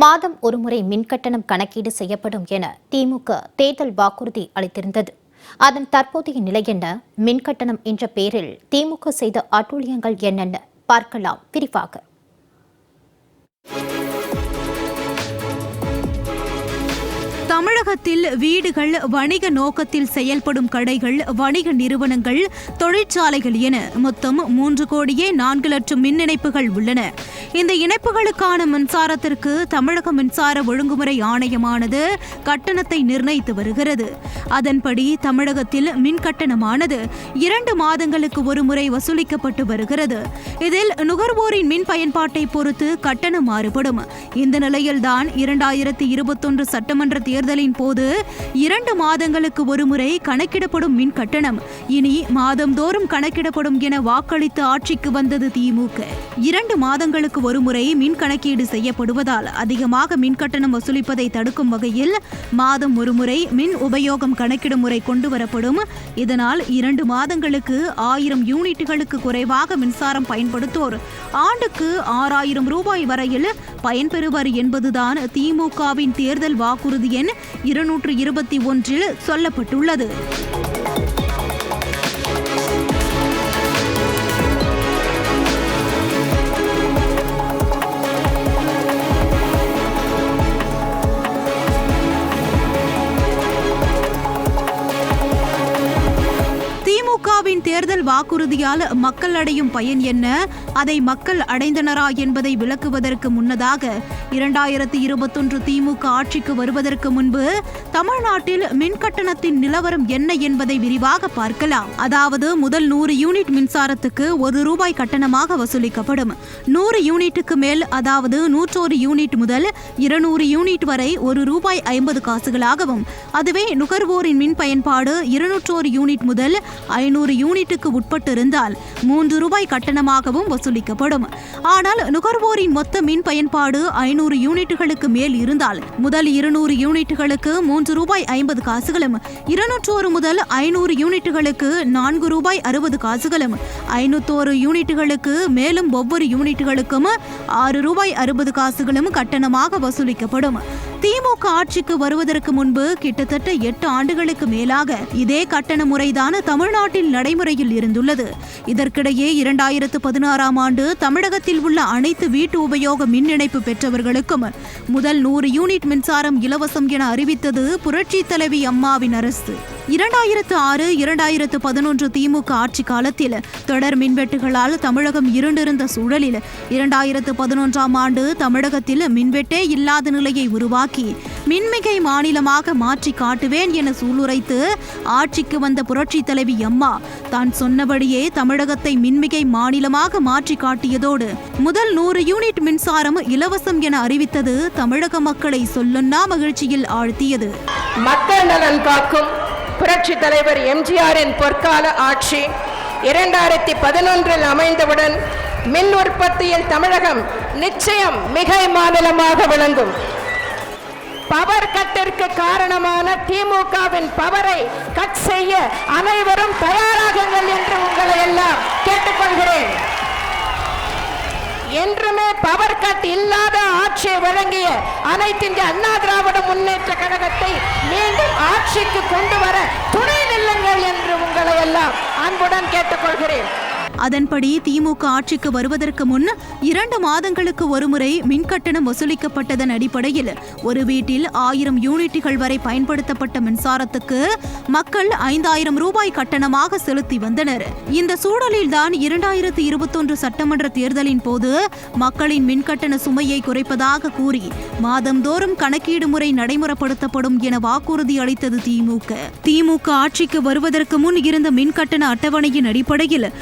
மாதம் ஒருமுறை மின்கட்டணம் கணக்கீடு செய்யப்படும் என திமுக தேர்தல் வாக்குறுதி அளித்திருந்தது. அதன் தற்போதைய நிலை என்ன? மின்கட்டணம் என்ற பெயரில் திமுக செய்த அட்டூழியங்கள் என்னென்ன பார்க்கலாம். விரிவாக. தமிழகத்தில் வீடுகள் வணிக நோக்கத்தில் செயல்படும் கடைகள் வணிக நிறுவனங்கள் தொழிற்சாலைகள் என மொத்தம் மூன்று கோடியே நான்கு லட்சம் மின் இணைப்புகள் உள்ளன. இந்த இணைப்புகளுக்கான மின்சாரத்திற்கு தமிழக மின்சார ஒழுங்குமுறை ஆணையமானது கட்டணத்தை நிர்ணயித்து வருகிறது. அதன்படி தமிழகத்தில் மின் கட்டணமானது இரண்டு மாதங்களுக்கு ஒரு முறை வசூலிக்கப்பட்டு வருகிறது. இதில் நுகர்வோரின் மின் பயன்பாட்டை பொறுத்து கட்டணம் மாறுபடும். இந்த நிலையில்தான் இரண்டாயிரத்தி இருபத்தொன்று சட்டமன்ற தேர்தலின் போது இரண்டு மாதங்களுக்கு ஒருமுறை கணக்கிடப்படும் மின் கட்டணம். இனி மாதந்தோறும் கணக்கிடப்படும் என வாக்களித்து ஆட்சிக்கு வந்தது திமுக. இரண்டு மாதங்களுக்கு ஒருமுறை மின் கணக்கீடு செய்யப்படுவதால் அதிகமாக மின் கட்டணம் வசூலிப்பதை தடுக்கும் வகையில் மாதம் ஒருமுறை மின் உபயோகம் கணக்கிடும் முறை கொண்டு வரப்படும். இதனால் இரண்டு மாதங்களுக்கு ஆயிரம் யூனிட்டுகளுக்கு குறைவாக மின்சாரம் பயன்படுத்தோர் ஆண்டுக்கு ஆறாயிரம் ரூபாய் வரையில் பயன்பெறுவர் என்பதுதான் திமுகவின் தேர்தல் வாக்குறுதி எண் இருநூற்று இருபத்தி ஒன்றில் சொல்லப்பட்டுள்ளது. தேர்தல் வாக்குறுதியால் மக்கள் அடையும் பயன் என்ன? அதை மக்கள் அடைந்தனரா என்பதை விளக்குவதற்கு முன்னதாக இரண்டாயிரத்தி இருபத்தொன்று திமுக ஆட்சிக்கு வருவதற்கு முன்பு தமிழ்நாட்டில் மின் கட்டணத்தின் நிலவரம் என்ன என்பதை விரிவாக பார்க்கலாம். அதாவது முதல் நூறு யூனிட் மின்சாரத்துக்கு ஒரு ரூபாய் கட்டணமாக வசூலிக்கப்படும். நூறு யூனிட்டுக்கு மேல் அதாவது நூற்றோரு யூனிட் முதல் இருநூறு யூனிட் வரை ஒரு ரூபாய் ஐம்பது காசுகளாகவும் அதுவே நுகர்வோரின் மின் பயன்பாடு இருநூற்றோரு யூனிட் முதல் ஐநூறு யூனிட் யூனிட்டுக்கு உட்பட்டிருந்தால் மூன்று ரூபாய் கட்டணமாகவும் வசூலிக்கப்படும். ஆனால் நுகர்வோரின் மொத்த மின் பயன்பாடு ஐநூறு யூனிட்டுகளுக்கு மேல் இருந்தால் முதல் இருநூறு யூனிட்டுகளுக்கு மூன்று ரூபாய் ஐம்பது காசுகளும் இருநூற்றோரு முதல் ஐநூறு யூனிட்டுகளுக்கு நான்கு ரூபாய் அறுபது காசுகளும் ஐநூத்தோரு யூனிட்டுகளுக்கு மேலும் ஒவ்வொரு யூனிட்டுகளுக்கும் ஆறு ரூபாய் அறுபது காசுகளும் கட்டணமாக வசூலிக்கப்படும். திமுக ஆட்சிக்கு வருவதற்கு முன்பு கிட்டத்தட்ட எட்டு ஆண்டுகளுக்கு மேலாக இதே கட்டண முறைதான் தமிழ்நாட்டில் நடைமுறையில் இருந்துள்ளது. இதற்கிடையே இரண்டாயிரத்து பதினாறாம் ஆண்டு தமிழகத்தில் உள்ள அனைத்து வீட்டு உபயோக மின் இணைப்பு பெற்றவர்களுக்கும் முதல் நூறு யூனிட் மின்சாரம் இலவசம் என அறிவித்தது புரட்சி தலைவி அம்மாவின் அரசு. இரண்டாயிரத்து ஆறு இரண்டாயிரத்து பதினொன்று திமுக ஆட்சி காலத்தில் தொடர் மின்வெட்டுகளால் தமிழகம் இருண்டிருந்த சூழலில் இரண்டாயிரத்து பதினொன்றாம் ஆண்டு தமிழகத்தில் மின்வெட்டே இல்லாத நிலையை உருவாக்கி மின்மிகை மாநிலமாக மாற்றி காட்டுவேன் என சூளுரைத்து ஆட்சிக்கு வந்த புரட்சி தலைவி அம்மா தான் சொன்னபடியே தமிழகத்தை மின்மிகை மாநிலமாக மாற்றி காட்டியதோடு முதல் நூறு யூனிட் மின்சாரம் இலவசம் என அறிவித்தது தமிழக மக்களை சொல்லுன்னா மகிழ்ச்சியில் ஆழ்த்தியது. மக்கள் நலன் காக்கும் புரட்சி தலைவர் எம்ஜிஆரின் பொற்கால ஆட்சி இரண்டாயிரத்தி பதினொன்றில் அமைந்தவுடன் மின் உற்பத்தியில் தமிழகம் நிச்சயம் மிகை மாநிலமாக விளங்கும். பவர் கட்டிற்கு காரணமான திமுகவின் பவரை கட் செய்ய அனைவரும் தயாராகுங்கள் என்று உங்களை எல்லாம் கேட்டுக்கொள்கிறேன். என்றுமே பவர் கட் இல்லாத ஆட்சியை வழங்கிய அனைத்து இந்திய அண்ணா திராவிட முன்னேற்ற கழகத்தை மீண்டும் ஆட்சிக்கு கொண்டு வர துணை நில்லுங்கள் என்று உங்களை எல்லாம் அன்புடன் கேட்டுக்கொள்கிறேன். அதன்படி திமுக ஆட்சிக்கு வருவதற்கு முன் இரண்டு மாதங்களுக்கு ஒருமுறை மின்கட்டணம் வசூலிக்கப்பட்டதன் அடிப்படையில் ஒரு வீட்டில் ஆயிரம் யூனிட்டுகள் வரை பயன்படுத்தப்பட்ட மின்சாரத்துக்கு மக்கள் ஐந்தாயிரம் ரூபாய் கட்டணமாக செலுத்தி வந்தனர். இந்த சூழலில்தான் இரண்டாயிரத்தி இருபத்தொன்று சட்டமன்ற தேர்தலின் போது மக்களின் மின்கட்டண சுமையை குறைப்பதாக கூறி மாதந்தோறும் கணக்கீடு முறை நடைமுறைப்படுத்தப்படும் என வாக்குறுதி அளித்தது திமுக. திமுக ஆட்சிக்கு வருவதற்கு முன் இருந்த மின்கட்டண அட்டவணையின் அடிப்படையில்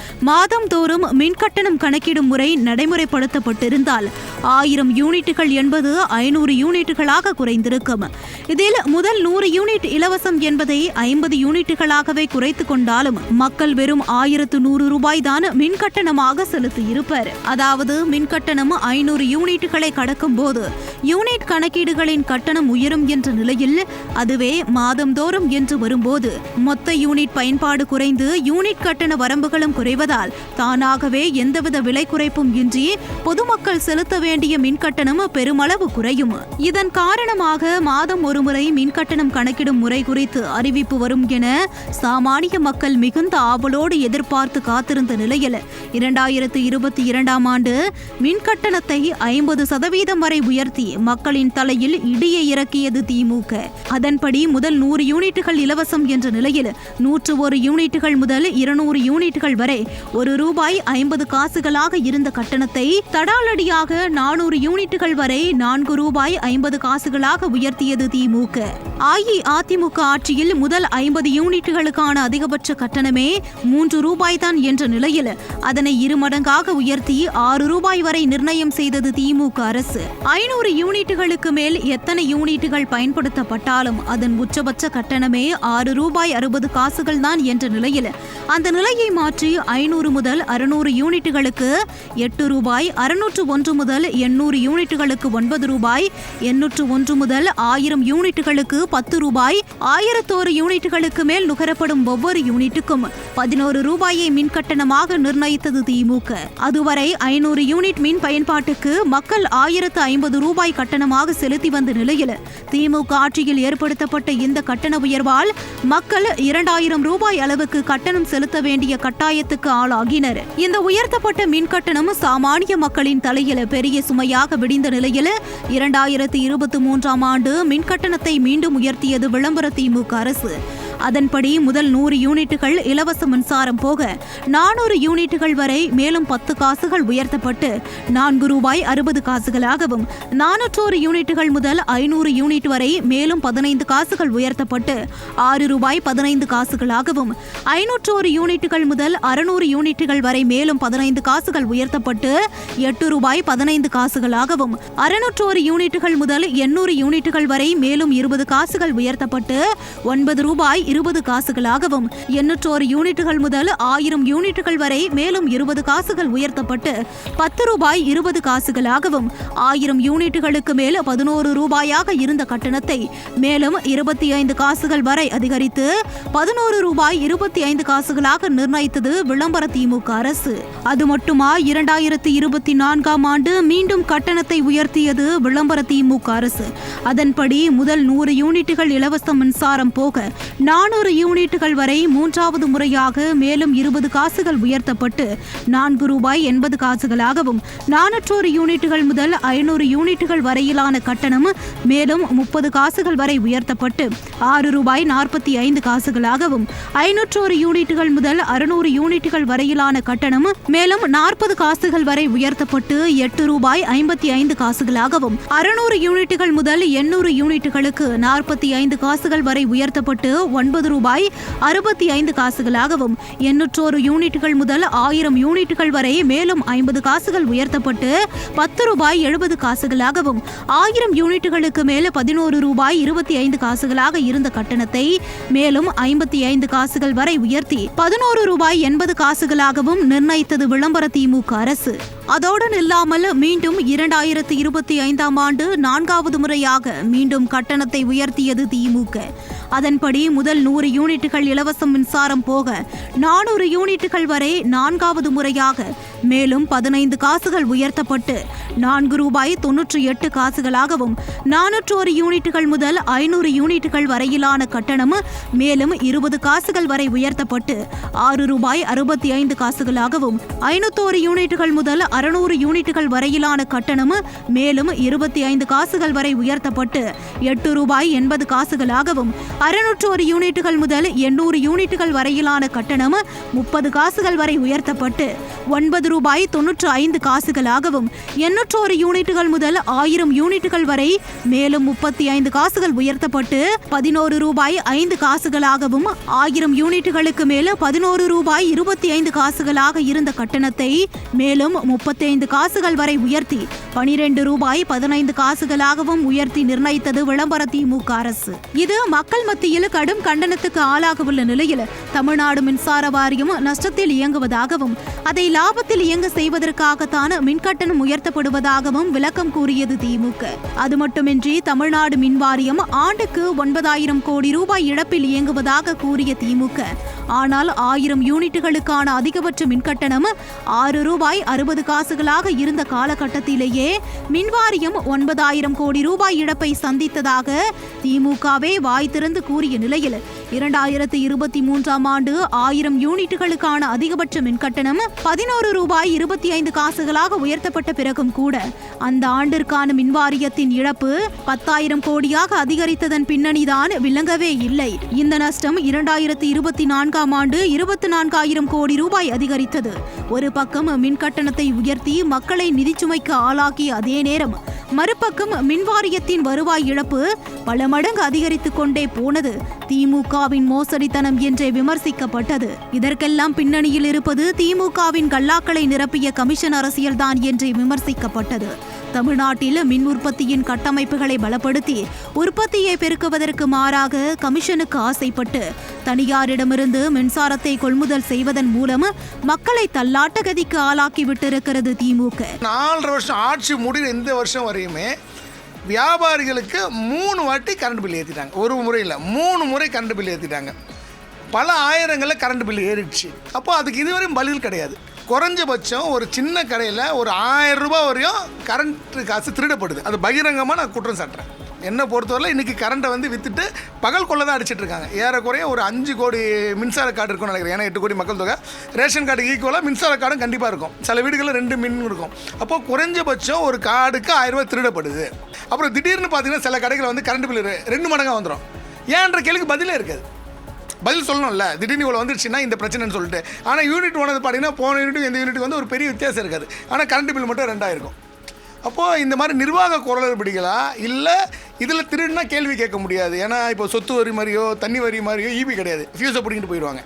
மாதந்தோறும் மின்கட்டணம் கணக்கிடும் முறை நடைமுறைப்படுத்தப்பட்டிருந்தால் ஆயிரம் யூனிட்டுகள் என்பது ஐநூறு யூனிட்டுகளாக குறைந்திருக்கும். இதில் முதல் நூறு யூனிட் இலவசம் என்பதை ஐம்பது யூனிட்டுகளாகவே குறைத்துக் கொண்டாலும் மக்கள் வெறும் ஆயிரத்து நூறு ரூபாய் தான் மின்கட்டணமாக செலுத்தியிருப்பர். அதாவது மின்கட்டணம் ஐநூறு யூனிட்டுகளை கடக்கும் போது யூனிட் கணக்கீடுகளின் கட்டணம் உயரும் என்ற நிலையில் அதுவே மாதந்தோறும் என்று வரும்போது மொத்த யூனிட் பயன்பாடு குறைந்து யூனிட் கட்டண வரம்புகளும் குறைவதால் தானாகவே எந்தவித விலை குறைப்பும் இன்றி பொதுமக்கள் செலுத்த வேண்டிய மின்கட்டணம் பெருமளவு குறையும். இதன் காரணமாக மாதம் ஒருமுறை மின் கட்டணம் கணக்கிடும் முறை குறித்து அறிவிப்பு வரும் என சாமானிய மக்கள் மிகுந்த ஆவலோடு எதிர்பார்த்து காத்திருந்த நிலையில் இரண்டாயிரத்து இருபத்தி இரண்டாம் ஆண்டு மின் கட்டணத்தை ஐம்பது சதவீதம் வரை உயர்த்தி மக்களின் தலையில் இடியை இறக்கியது திமுக. அதன்படி முதல் நூறு யூனிட்டுகள் இலவசம் என்ற நிலையில் நூற்று ஒரு யூனிட்டுகள் முதல் இருநூறு யூனிட்டுகள் வரை ஒரு ரூபாய் ஐம்பது காசுகளாக இருந்த கட்டணத்தை தடாலடியாக நானூறு யூனிட்டுகள் வரை நான்கு ரூபாய் ஐம்பது காசுகளாக உயர்த்தியது திமுக. அஇஅதிமுக ஆட்சியில் முதல் ஐம்பது யூனிட்டுகளுக்கான அதிகபட்ச கட்டணமே மூன்று ரூபாய் தான் என்ற நிலையில் அதனை இருமடங்காக உயர்த்தி ஆறு ரூபாய் வரை நிர்ணயம் செய்தது திமுக அரசு. ஐநூறு யூனிட்டுகளுக்கு மேல் எத்தனை யூனிட்டுகள் பயன்படுத்தப்பட்டாலும் அதன் உச்சபட்ச கட்டணமே ஆறு ரூபாய் அறுபது காசுகள் தான் என்ற நிலையில் அந்த நிலையை மாற்றி ஐநூறு முதல் அறுநூறு யூனிட்டுகளுக்கு எட்டு ரூபாய் அறுநூற்று ஒன்று முதல் எண்ணூறு யூனிட்டுகளுக்கு ஒன்பது ரூபாய் எண்ணூற்று ஒன்று முதல் ஆயிரம் யூனிட்டுகளுக்கு பத்து ரூபாய் ஆயிரத்தோரு யூனிட்டுகளுக்கு மேல் நுகரப்படும் ஒவ்வொரு யூனிட்டுக்கும் பதினோரு ரூபாயை மின் கட்டணமாக நிர்ணயித்தது திமுக அதுவரை ஐநூறு யூனிட் மின் பயன்பாட்டுக்கு மக்கள் ஆயிரத்து ஐம்பது ரூபாய் கட்டணமாக செலுத்தி வந்த நிலையில் திமுக ஆட்சியில் ஏற்படுத்தப்பட்ட இந்த கட்டண உயர்வால் மக்கள் இரண்டாயிரம் ரூபாய் அளவுக்கு கட்டணம் செலுத்த வேண்டிய கட்டாயத்துக்கு ஆளாகினர். இந்த உயர்த்தப்பட்ட மின் கட்டணம் சாமானிய மக்களின் தலையில பெரிய சுமையாக விடிந்த நிலையில் இரண்டாயிரத்தி இருபத்தி மூன்றாம் ஆண்டு மின் கட்டணத்தை மீண்டும் உயர்த்தியது விளம்பர திமுக அரசு. அதன்படி முதல் நூறு யூனிட்டுகள் இலவச மின்சாரம் போக நானூறு யூனிட்டுகள் வரை மேலும் பத்து காசுகள் உயர்த்தப்பட்டு நான்கு ரூபாய் அறுபது காசுகளாகவும் நானூற்றோரு யூனிட்டுகள் முதல் ஐநூறு யூனிட் வரை மேலும் பதினைந்து காசுகள் உயர்த்தப்பட்டு ஆறு ரூபாய் பதினைந்து காசுகளாகவும் ஐநூற்றோரு யூனிட்டுகள் முதல் அறுநூறு யூனிட்டுகள் வரை மேலும் பதினைந்து காசுகள் உயர்த்தப்பட்டு எட்டு ரூபாய் பதினைந்து காசுகளாகவும் அறுநூற்றோரு யூனிட்டுகள் முதல் எண்ணூறு யூனிட்டுகள் வரை மேலும் இருபது காசுகள் உயர்த்தப்பட்டு ஒன்பது ரூபாய் இருபது காசுகளாகவும் எண்ணூற்றோரு யூனிட்டுகள் முதல் ஆயிரம் யூனிட்டுகள் வரை மேலும் இருபது காசுகள் உயர்த்தப்பட்டு பத்து ரூபாய் இருபது காசுகளாகவும் ஆயிரம் யூனிட்டுகளுக்கு மேல் பதினோரு ரூபாயாக இருந்த கட்டணத்தை மேலும் இருபத்தி ஐந்து காசுகள் வரை அதிகரித்து பதினோரு ரூபாய் இருபத்தி ஐந்து காசுகளாக நிர்ணயித்தது விளம்பர திமுக அரசு. அது மட்டுமா? இரண்டாயிரத்தி இருபத்தி நான்காம் ஆண்டு மீண்டும் கட்டணத்தை உயர்த்தியது விளம்பர திமுக அரசு. அதன்படி முதல் நூறு யூனிட்டுகள் இலவச மின்சாரம் போக நானூறு யூனிட்டுகள் வரை மூன்றாவது முறையாக மேலும் இருபது காசுகள் உயர்த்தப்பட்டு நான்கு ரூபாய் எண்பது காசுகளாகவும் நானூற்றோரு யூனிட்டுகள் முதல் ஐநூறு யூனிட்டுகள் வரையிலான கட்டணம் மேலும் முப்பது காசுகள் வரை உயர்த்தப்பட்டு ஆறு ரூபாய் நாற்பத்தி ஐந்து காசுகளாகவும் ஐநூற்றோரு யூனிட்டுகள் முதல் அறுநூறு யூனிட்டுகள் வரையிலான கட்டணம் மேலும் நாற்பது காசுகள் வரை உயர்த்தப்பட்டு எட்டு ரூபாய் ஐம்பத்தி ஐந்து காசுகளாகவும் அறுநூறு யூனிட்டுகள் முதல் எண்ணூறு யூனிட்டுகளுக்கு நாற்பத்தி ஐந்து காசுகள் வரை உயர்த்தப்பட்டு ஒன்பது ரூபாய் அறுபத்தி ஐந்து காசுகளாகவும் எண்ணூற்றோரு யூனிட்டுகள் முதல் ஆயிரம் யூனிட்டுகள் வரை மேலும் ஐம்பது காசுகள் உயர்த்தப்பட்டு பத்து ரூபாய் எழுபது காசுகளாகவும் ஆயிரம் யூனிட்டுகளுக்கு மேல் பதினோரு ரூபாய் இருபத்தி ஐந்து காசுகளாக இருந்த கட்டணத்தை மேலும் ஐம்பத்தி ஐந்து காசுகள் வரை உயர்த்தி பதினோரு ரூபாய் எண்பது காசுகளாகவும் நிர்ணயித்தது விளம்பர திமுக அரசு. அதோடு நில்லாமல் மீண்டும் இரண்டாயிரத்து இருபத்தி ஐந்தாம் ஆண்டு நான்காவது முறையாக மீண்டும் கட்டணத்தை உயர்த்தியது திமுக. அதன்படி முதல் நூறு யூனிட்டுகள் இலவச மின்சாரம் போக நானூறு யூனிட்டுகள் வரை நான்காவது முறையாக மேலும் பதினைந்து காசுகள் உயர்த்தப்பட்டு நான்கு ரூபாய் தொன்னூற்றி எட்டு காசுகளாகவும் நானூற்றோரு யூனிட்டுகள் முதல் ஐநூறு யூனிட்டுகள் வரையிலான கட்டணம் மேலும் இருபது காசுகள் வரை உயர்த்தப்பட்டு ஆறு ரூபாய் அறுபத்தி ஐந்து காசுகளாகவும் ஐநூத்தோரு யூனிட்டுகள் முதல் அறுநூறு யூனிட்டுகள் வரையிலான கட்டணம் மேலும் இருபத்தி ஐந்து காசுகள் வரை உயர்த்தப்பட்டு எட்டு ரூபாய் எண்பது காசுகளாகவும் அறுநூற்றோரு யூனிட்டுகள் முதல் எண்ணூறு யூனிட்டுகள் வரையிலான கட்டணம் முப்பது காசுகள் வரை உயர்த்தப்பட்டு ஒன்பது ரூபாய் தொன்னூற்று ஐந்து காசுகளாகவும் எண்ணூற்றோரு யூனிட்டுகள் முதல் ஆயிரம் யூனிட்டுகள் வரை மேலும் முப்பத்தி ஐந்து காசுகள் உயர்த்தப்பட்டு பதினோரு ரூபாய் ஐந்து காசுகளாகவும் ஆயிரம் யூனிட்டுகளுக்கு மேல் பதினோரு ரூபாய் இருபத்தி ஐந்து காசுகளாக இருந்த கட்டணத்தை மேலும் முப்பத்தி ஐந்து காசுகள் வரை உயர்த்தி பனிரெண்டு ரூபாய் பதினைந்து காசுகளாகவும் உயர்த்தி நிர்ணயித்தது விளம்பர திமுக அரசு. இது மக்கள் மத்தியில் கடும் கண்டனத்துக்கு ஆளாகவுள்ள நிலையில் தமிழ்நாடு மின்சார வாரியம் நஷ்டத்தில் இயங்குவதாகவும் அதை லாபத்தில் வேகத்தில் இயங்க செய்வதற்காகத்தான் மின்கட்டணம் உயர்த்தப்படுவதாகவும் விளக்கம் கூறியது திமுக. அது மட்டுமின்றி தமிழ்நாடு மின்வாரியம் ஆண்டுக்கு ஒன்பதாயிரம் கோடி ரூபாய் இழப்பில் இயங்குவதாக கூறிய திமுக. ஆனால் ஆயிரம் யூனிட்டுகளுக்கான அதிகபட்ச மின்கட்டணம் ஆறு ரூபாய் அறுபது காசுகளாக இருந்த காலகட்டத்திலேயே மின்வாரியம் ஒன்பதாயிரம் கோடி ரூபாய் இழப்பை சந்தித்ததாக திமுகவே வாய் திறந்து கூறிய நிலையில் இரண்டாயிரத்து இருபத்தி மூன்றாம் ஆண்டு ஆயிரம் யூனிட்டுகளுக்கான அதிகபட்ச மின்கட்டணம் பதினோரு ரூபாய் இருபத்தி ஐந்து காசுகளாக உயர்த்தப்பட்ட பிறகும் கூட அந்த ஆண்டிற்கான மின்வாரியத்தின் இழப்பு பத்தாயிரம் கோடியாக அதிகரித்ததன் பின்னணிதான் விளங்கவே இல்லை. இந்த நஷ்டம் இரண்டாயிரத்து இருபத்தி நான்காம் ஆண்டு இருபத்தி நான்காயிரம் கோடி ரூபாய் அதிகரித்தது. ஒரு பக்கம் மின் கட்டணத்தை உயர்த்தி மக்களை நிதிச்சுமைக்கு ஆளாக்கிய அதே நேரம் மறுபக்கம் மின்வாரியத்தின் வருவாய் இழப்பு பல மடங்கு அதிகரித்துக் கொண்டே போனது. திமுகவின் மோசடித்தனம் என்றே விமர்சிக்கப்பட்டது. இதற்கெல்லாம் பின்னணியில் இருப்பது திமுகவின் கல்லாக்களை நிரப்பிய கமிஷன் அரசியல்தான் என்றே விமர்சிக்கப்பட்டது. தமிழ்நாட்டில் மின் உற்பத்தியின் கட்டமைப்புகளை பலப்படுத்தி உற்பத்தியை பெருக்குவதற்கு மாறாக கமிஷனுக்கு ஆசைப்பட்டு தனியாரிடமிருந்து மின்சாரத்தை கொள்முதல் செய்வதன் மூலம் மக்களை தள்ளாட்ட கதிக்கு ஆளாக்கி விட்டிருக்கிறது திமுக. நாலரை வருஷம் ஆட்சி முடிவு இந்த வருஷம் வரையுமே வியாபாரிகளுக்கு மூணு வாட்டி கரண்ட் பில் ஏற்றிட்டாங்க ஒரு முறை இல்லை மூணு முறை கரண்ட் பில் ஏற்றிட்டாங்க பல ஆயிரங்களில் கரண்ட் பில் ஏறிடுச்சு. அப்போ அதுக்கு இதுவரையும் பலிகள் கிடையாது. குறைஞ்சபட்சம் ஒரு சின்ன கடையில் ஒரு ஆயிரம் ரூபாய் வரையும் கரண்ட்டு காசு திருடப்படுது. அது பகிரங்கமாக நான் குற்றம் சாட்டுறேன். என்னை பொறுத்தவரை இன்றைக்கி கரண்ட்டை வந்து விற்றுட்டு பகல் கொள்ள தான் அடிச்சிட்டு இருக்காங்க. ஏறக்குறைய ஒரு அஞ்சு கோடி மின்சார கார்டு இருக்கும்னு நினைக்கிறேன். ஏன்னா எட்டு கோடி மக்கள் தொகை. ரேஷன் கார்டுக்கு ஈக்குவலாக மின்சார கார்டும் கண்டிப்பாக இருக்கும். சில வீடுகளில் ரெண்டு மின் இருக்கும். அப்போது குறைஞ்சபட்சம் ஒரு கார்டுக்கு ஆயிரரூபா திருடப்படுது. அப்புறம் திடீர்னு பார்த்தீங்கன்னா சில கடைகளில் வந்து கரண்ட் பில் ரெண்டு மடங்காக வந்துடும் ஏன்ற கேள்விக்கு பதிலே இருக்காது. பதில் சொல்லணும்ல. திடீர்னு இவ்வளோ வந்துருச்சுன்னா இந்த பிரச்சனைன்னு சொல்லிட்டு. ஆனால் யூனிட் ஒன்று பார்த்தீங்கன்னா போன யூனிட் இந்த யூனிட் வந்து ஒரு பெரிய வித்தியாசம் இருக்காது. ஆனால் கரண்ட் பில் மட்டும் ரெண்டாயிருக்கும். அப்போது இந்த மாதிரி நிர்வாக குரலுபடிகளா இல்லை இதில் திருடுனா கேள்வி கேட்க முடியாது. ஏன்னா இப்போ சொத்து வரி மாதிரியோ தண்ணி வரி மாதிரியோ ஈபி கிடையாது. ஃபியூஸை பிடிக்கிட்டு போயிடுவாங்க.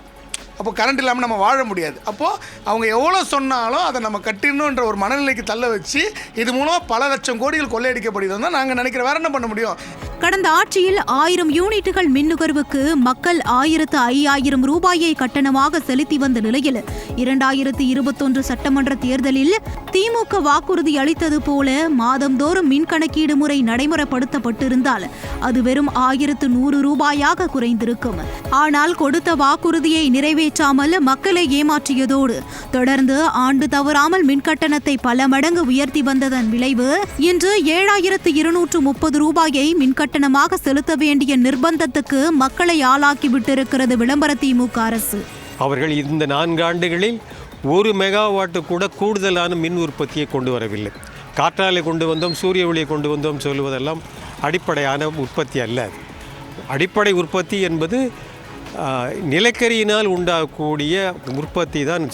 அப்போ கரண்ட் இல்லாமல் நம்ம வாழ முடியாது. அப்போது அவங்க எவ்வளோ சொன்னாலும் அதை நம்ம கட்டிடணுன்ற ஒரு மனநிலைக்கு தள்ள வச்சு இது மூலம் பல லட்சம் கோடிகள் கொள்ளையடிக்கப்படுகிறது தான் நாங்கள் நினைக்கிற வேற என்ன பண்ண முடியும்? கடந்த ஆட்சியில் ஆயிரம் யூனிட்டுகள் மின் நுகர்வுக்கு மக்கள் ஆயிரத்து ஐயாயிரம் ரூபாயை கட்டணமாக செலுத்தி வந்த நிலையில் இரண்டாயிரத்து இருபத்தொன்று சட்டமன்ற தேர்தலில் திமுக வாக்குறுதி அளித்தது போல மாதந்தோறும் மின் கணக்கீடு முறை நடைமுறைப்படுத்தப்பட்டிருந்தால் அது வெறும் ஆயிரத்து நூறு ரூபாயாக குறைந்திருக்கும். ஆனால் கொடுத்த வாக்குறுதியை நிறைவேற்றாமல் மக்களை ஏமாற்றியதோடு தொடர்ந்து ஆண்டு தவறாமல் மின் கட்டணத்தை பல மடங்கு உயர்த்தி வந்ததன் விளைவு இன்று ஏழாயிரத்து இருநூற்று முப்பது ரூபாயை மின் கட்டணமாக செலுத்த வேண்டிய நிர்பந்தத்துக்கு மக்களை ஆளாக்கி விட்டிருக்கிறது விளம்பர திமுக அரசு. அவர்கள் இந்த நான்கு ஆண்டுகளில் ஒரு மெகாவாட்டு கூட கூடுதலான மின் உற்பத்தியை கொண்டு வரவில்லை. காற்றாலை கொண்டு வந்தோம் சூரிய ஒளியை கொண்டு வந்தோம் சொல்வதெல்லாம் அடிப்படையான உற்பத்தி அல்ல. அடிப்படை உற்பத்தி என்பது நிலக்கரியினால் உண்டாகக்கூடிய உற்பத்தி தான்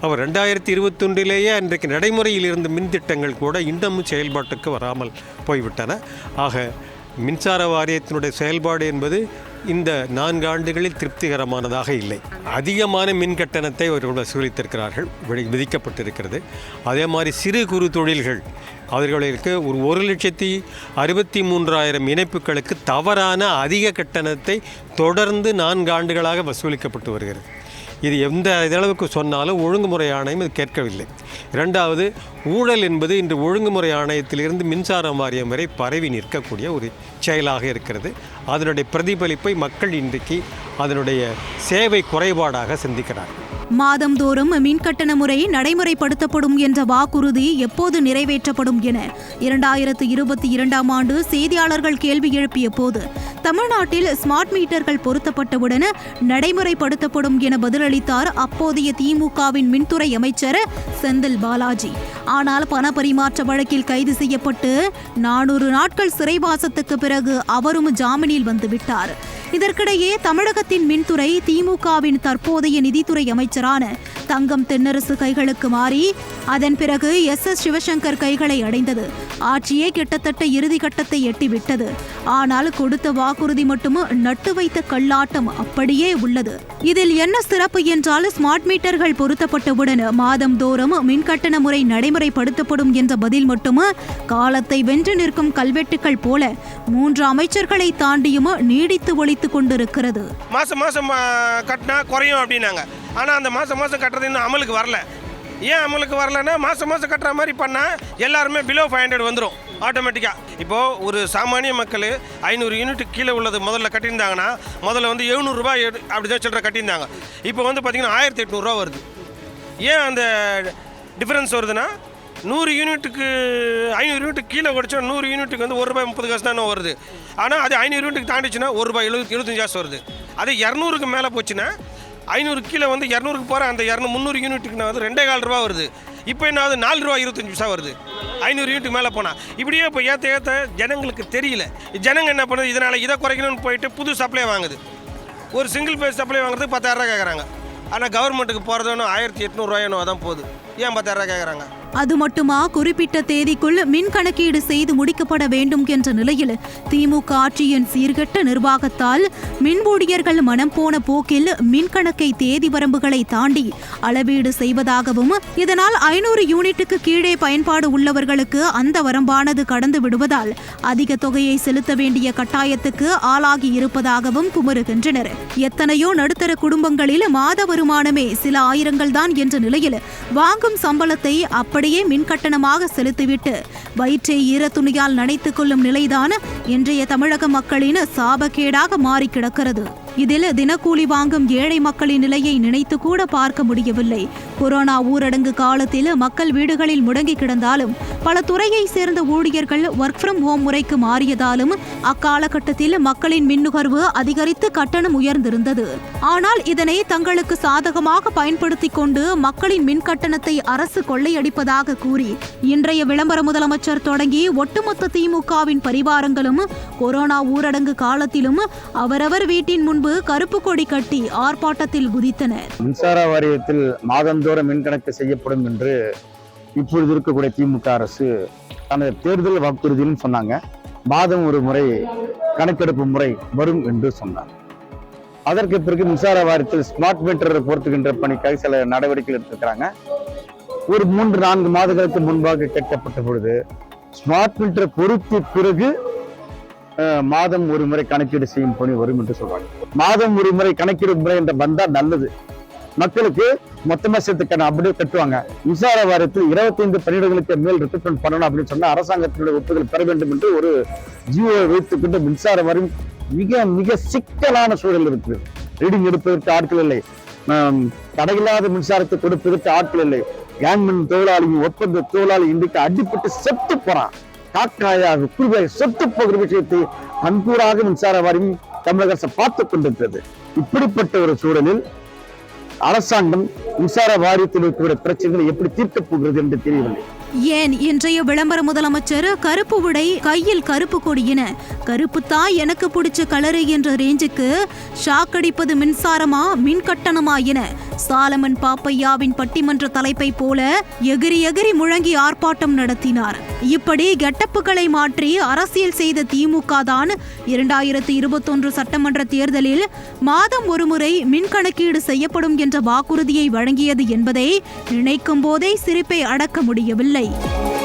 அவர் ரெண்டாயிரத்தி இருபத்தொன்றிலேயே அன்றைக்கு நடைமுறையில் இருந்த மின் திட்டங்கள் கூட இன்னமும் செயல்பாட்டுக்கு வராமல் போய்விட்டன. ஆக மின்சார வாரியத்தினுடைய செயல்பாடு என்பது இந்த நான்கு ஆண்டுகளில் திருப்திகரமானதாக இல்லை. அதிகமான மின் கட்டணத்தை அவர்கள் வசூலித்திருக்கிறார்கள். விதிக்கப்பட்டிருக்கிறது. அதே மாதிரி சிறு குறு தொழில்கள். அவர்களுக்கு ஒரு ஒரு லட்சத்தி அறுபத்தி மூன்றாயிரம் இணைப்புகளுக்கு தவறான அதிக கட்டணத்தை தொடர்ந்து நான்கு ஆண்டுகளாக வசூலிக்கப்பட்டு வருகிறது. இது எந்த இதளவுக்கு சொன்னாலும் ஒழுங்குமுறை ஆணையம் இது கேட்கவில்லை. இரண்டாவது ஊழல் என்பது இன்று ஒழுங்குமுறை ஆணையத்திலிருந்து மின்சார வாரியம் வரை பரவி நிற்கக்கூடிய ஒரு செயலாக இருக்கிறது. அதனுடைய பிரதிபலிப்பை மக்கள் இன்றைக்கு அதனுடைய சேவை குறைபாடாக சிந்திக்கிறார்கள். மாதந்தோறும் மின் கட்டண முறை நடைமுறைப்படுத்தப்படும் என்ற வாக்குறுதி எப்போது நிறைவேற்றப்படும் என இரண்டாயிரத்து இருபத்தி இரண்டாம் ஆண்டு செய்தியாளர்கள் கேள்வி எழுப்பிய போது தமிழ்நாட்டில் ஸ்மார்ட் மீட்டர்கள் பொருத்தப்பட்டவுடன் நடைமுறைப்படுத்தப்படும் என பதிலளித்தார் அப்போதைய திமுகவின் மின்துறை அமைச்சர் செந்தில் பாலாஜி. ஆனால் பண பரிமாற்ற வழக்கில் கைது செய்யப்பட்டு நானூறு நாட்கள் சிறைவாசத்துக்கு பிறகு அவரும் ஜாமீனில் வந்துவிட்டார். இதற்கிடையே தமிழகத்தின் மின்துறை திமுகவின் தற்போதைய நிதித்துறை அமைச்சர் அமைச்சரான தங்கம் தென்னரசு கைகளுக்கு மாறி அதன் பிறகு எஸ் எஸ் சிவசங்கர் கைகளை அடைந்தது. ஆட்சியே கிட்டத்தட்ட இறுதி கட்டத்தை எட்டிவிட்டது. ஆனால் கொடுத்த வாக்குறுதி மட்டும் நட்டு வைத்த கல்லாட்டம் அப்படியே உள்ளது. இதில் என்ன சிறப்பு என்றால் ஸ்மார்ட் மீட்டர்கள் பொருத்தப்பட்டவுடன் மாதந்தோறும் மின் கட்டண முறை நடைமுறைப்படுத்தப்படும் என்ற பதில் மட்டும் காலத்தை வென்று நிற்கும் கல்வெட்டுகள் போல மூன்று அமைச்சர்களை தாண்டியும் நீடித்து ஒழித்துக் கொண்டிருக்கிறது. மாசம் மாசம் கட்டினா குறையும் அப்படின்னாங்க. ஆனால் அந்த மாதம் மாதம் கட்டுறது இன்னும் அமலுக்கு வரல. ஏன் அமலுக்கு வரலன்னா மாதம் மாதம் கட்டுற மாதிரி பண்ணால் எல்லாருமே பிலோ ஃபைவ் ஹண்ட்ரட் வந்துடும் ஆட்டோமேட்டிக்காக இப்போது ஒரு சாமானிய மக்கள் ஐநூறு யூனிட் கீழே உள்ளது முதல்ல கட்டியிருந்தாங்கன்னா முதல்ல வந்து எழுநூறுபா அப்படி தான் சில்லற கட்டியிருந்தாங்க. இப்போ வந்து பார்த்திங்கன்னா ஆயிரத்தி எட்நூறுரூவா வருது. ஏன் அந்த டிஃப்ரென்ஸ் வருதுன்னா நூறு யூனிட்டுக்கு ஐநூறு யூனிட்டுக்கு கீழே உடைச்சா நூறு யூனிட்டுக்கு வந்து ஒரு ரூபாய் முப்பது காசு தானே வருது. ஆனால் அது ஐநூறு யூனிட்டுக்கு தாண்டிச்சுன்னா ஒரு ரூபாய் எழுபத்தி எழுபத்தஞ்சு காசு வருது. அது இரநூறுக்கு மேலே போச்சுன்னா ஐநூறு கீழே வந்து இரநூறுக்கு போகிற அந்த இரநூறு முந்நூறு யூனிட்டுக்கு நான் வந்து ரெண்டே கால் ரூபா வருது. இப்போ என்ன ஆகுது? நாலு ரூபா இருபத்தஞ்சு பைசா வருது. ஐநூறு யூனிட்டுக்கு மேலே போனால் இப்படியே இப்போ ஏற்ற ஏற்ற ஜனங்களுக்கு தெரியல. ஜனங்க என்ன பண்ணுது? இதனால் இதை குறைக்கணும்னு போயிட்டு புது சப்ளை வாங்குது. ஒரு சிங்கிள் பேஸ் சப்ளை வாங்குறதுக்கு பத்தாயிரரூவா கேட்குறாங்க ஆனால் கவர்மெண்ட்டுக்கு போகிறதுன்னு ஆயிரத்தி எட்நூறுவாயனோ தான் போகுது. ஏன் பத்தாயிரம் கேட்குறாங்க அது மட்டுமா? குறிப்பிட்ட தேதிக்குள் மின் கணக்கீடு செய்து முடிக்கப்பட வேண்டும் என்ற நிலையில் திமுக ஆட்சியின் சீர்கட்ட நிர்வாகத்தால் மின் ஊழியர்கள் மனம் போன போக்கில் மின் கணக்கை தேதி வரம்புகளை தாண்டி அளவீடு செய்வதாகவும் இதனால் ஐநூறு யூனிட்டுக்கு கீழே பயன்பாடு உள்ளவர்களுக்கு அந்த வரம்பானது கடந்து விடுவதால் அதிக தொகையை செலுத்த வேண்டிய கட்டாயத்துக்கு ஆளாகி இருப்பதாகவும் குமருகின்றனர் எத்தனையோ நடுத்தர குடும்பங்களில் மாத வருமானமே சில ஆயிரங்கள் தான் என்ற நிலையில் கொடுக்கும் சம்பளத்தை அப்படியே மின் கட்டணமாக செலுத்திவிட்டு வயிற்றை ஈரத்துணியால் நனைத்துக் கொள்ளும் நிலைதான் இன்றைய தமிழக மக்களின் சாபக்கேடாக மாறி கிடக்கிறது. இதில் தினக்கூலி வாங்கும் ஏழை மக்களின் நிலையை நினைத்து கூட பார்க்க முடியவில்லை. கொரோனா ஊரடங்கு காலத்தில் மக்கள் வீடுகளில் முடங்கி கிடந்தாலும் பல துறையை சேர்ந்த ஊழியர்கள் ஒர்க் ஃப்ரம் ஹோம் முறைக்கு மாறியதாலும் அக்காலகட்டத்தில் மக்களின் மின் நுகர்வு அதிகரித்து கட்டணம் உயர்ந்திருந்தது. ஆனால் இதனை தங்களுக்கு சாதகமாக பயன்படுத்திக் கொண்டு மக்களின் மின் கட்டணத்தை அரசு கொள்ளையடிப்பதாக கூறி இன்றைய விளம்பர முதலமைச்சர் தொடங்கி ஒட்டுமொத்த திமுகவின் பரிவாரங்களும் கொரோனா ஊரடங்கு காலத்திலும் அவரவர் வீட்டின் முன்பு கருப்பு கொடி கட்டி ஆர்ப்பாட்டத்தில் குதித்தனர். மின்சார வாரியத்தில் மாதந்தோறும் மின் கணக்கு செய்யப்படும் என்று இப்பொழுது இருக்கக்கூடிய திமுக அரசு தனது தேர்தல் வாக்குறுதியிலும் சொன்னாங்க. மாதம் ஒரு முறை கணக்கெடுப்பு முறை வரும் என்று சொன்னார். அதற்கு பிறகு மின்சார வாரியத்தில் ஸ்மார்ட் மீட்டர் பொருத்துகின்ற பணிக்காக சில நடவடிக்கைகள் எடுத்திருக்கிறாங்க. ஒரு மூன்று நான்கு மாதங்களுக்கு முன்பாக கேட்கப்பட்ட பொழுது ஸ்மார்ட் மீட்டர் பொருத்திய பிறகு மாதம் ஒரு முறை கணக்கீடு செய்யும் பணி வரும் என்று சொல்றாங்க. மாதம் ஒரு முறை கணக்கீடு முறை என்ற வந்தால் நல்லது. மக்களுக்கு மொத்தமா சேர்த்து அப்படியே கட்டுவாங்க. மின்சார வாரியத்தில் இருபத்தைந்து பணியிடங்களுக்கு மேல் ரெக்ரூட்மெண்ட் பண்ணணும் அப்படின்னு சொன்னா அரசாங்கத்தினுடைய ஒப்புதல் பெற வேண்டும் என்று ஒரு ஜியோ வைத்துக்கொண்டு மின்சார வாரியம் மிக மிக சிக்கலான சூழல் இருக்குது. ரீடிங் எடுப்பதற்கு ஆட்கள் இல்லை. தடையில்லாத மின்சாரத்தை கொடுப்பதற்கு ஆட்கள் இல்லை. கேன்மென் தொழிலாளி ஒப்பந்த தொழிலாளி இன்றைக்கு அடிப்பட்டு செத்து போறான். காக்காயாக குருவாக செத்து போகிற விஷயத்தை கண்கூடாக மின்சார வாரியம் தமிழக அரசு பார்த்துக் கொண்டிருக்கிறது. இப்படிப்பட்ட ஒரு சூழலில் அரசாங்கம் மின்சார வாரியத்தில் இருக்கக்கூடிய பிரச்சனைகளை எப்படி தீர்க்கப் போகிறது என்று தெரியவில்லை. ஏன் இன்றைய விளம்பர முதலமைச்சர் கருப்பு உடை கையில் கருப்பு கொடியின கருப்பு தான் எனக்கு பிடிச்ச கலரு என்ற ரேஞ்சுக்கு ஷாக் அடிப்பது மின்சாரமா மின் கட்டணமா என சாலமன் பாப்பையாவின் பட்டிமன்ற தலைப்பை போல எகிரி எகிரி முழங்கி ஆர்ப்பாட்டம் நடத்தினார். இப்படி கெட்டப்புகளை மாற்றி அரசியல் செய்த திமுக தான் இரண்டாயிரத்தி இருபத்தொன்று சட்டமன்ற தேர்தலில் மாதம் ஒருமுறை மின் கணக்கீடு செய்யப்படும் என்ற வாக்குறுதியை வழங்கியது என்பதை நினைக்கும் போதே சிரிப்பை அடக்க முடியவில்லை. late.